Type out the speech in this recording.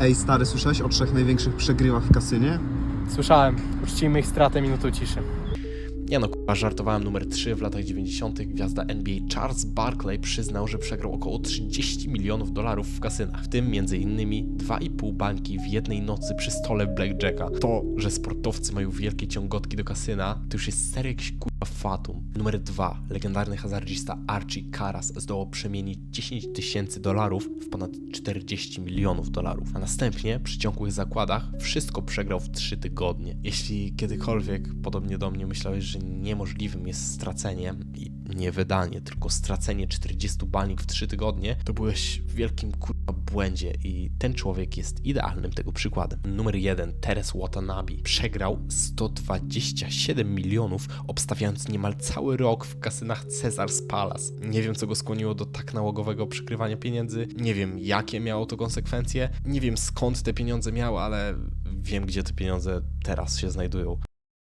Ej, stary, słyszałeś o trzech największych przegrywach w kasynie? Słyszałem. Uczcijmy ich stratę minutą ciszy. Nie no, k***a, żartowałem numer 3 w latach 90. Gwiazda NBA Charles Barkley przyznał, że przegrał około 30 milionów dolarów w kasynach, w tym m.in. 2,5 bańki w jednej nocy przy stole Blackjacka. To, że sportowcy mają wielkie ciągotki do kasyna, to już jest serio jakiś kurwa fatum. Numer 2. Legendarny hazardzista Archie Karas zdołał przemienić 10 tysięcy dolarów w ponad 40 milionów dolarów, a następnie przy ciągłych zakładach wszystko przegrał w 3 tygodnie. Jeśli kiedykolwiek, podobnie do mnie, myślałeś, że niemożliwym jest stracenie i nie wydanie, tylko stracenie 40 banik w 3 tygodnie, to byłeś w wielkim kurwa błędzie i ten człowiek jest idealnym tego przykładem. Numer 1. Teres Watanabe przegrał 127 milionów, obstawiając niemal cały rok w kasynach Caesars Palace. Nie wiem, co go skłoniło do tak nałogowego przykrywania pieniędzy, nie wiem, jakie miało to konsekwencje, nie wiem skąd te pieniądze miał, ale wiem, gdzie te pieniądze teraz się znajdują.